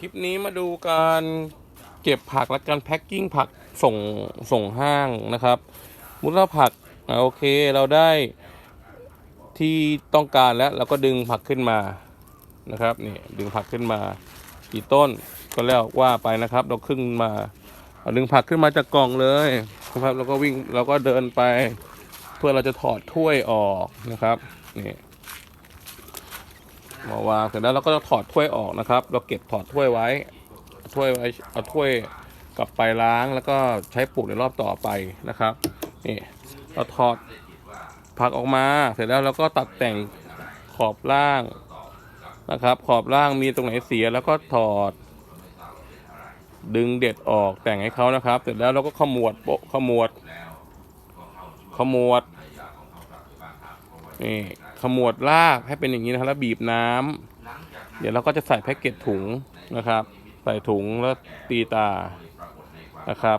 คลิปนี้มาดูการเก็บผักและการแพ็คกิ้งผักส่งส่งห้างนะครับมุดว่าผักโอเคเราได้ที่ต้องการแล้วเราก็ดึงผักขึ้นมานะครับนี่ดึงผักขึ้นมากี่ต้นก็แล้วว่าไปนะครับ เราขึ้นมาเอาดึงผักขึ้นมาจากกล่องเลยนะครับแล้วก็วิ่งเราก็เดินไป เพื่อเราจะถอดถ้วยออกนะครับนี่ มาวางเสร็จแล้วเราก็จะถอดถ้วยออกนะครับ เราเก็บถอดถ้วยไว้ถ้วยไว้เอาถ้วยกลับไปล้างแล้วก็ใช้ปลูกในรอบต่อไปนะครับนี่เราถอดผักออกมา เสร็จแล้วเราก็ตัดแต่งขอบล่างนะครับ ขอบล่างมีตรงไหนเสียแล้วก็ถอด ดึงเด็ดออกแต่งให้เขานะครับ เสร็จแล้วเราก็ขมวดโปะขมวด ขมวด นี่ขมวดลากให้เป็นอย่างนี้นะครับแล้วบีบน้ำเดี๋ยวเราก็จะใส่แพ็กเกจถุงนะครับ ใส่ถุงแล้วตีตานะครับ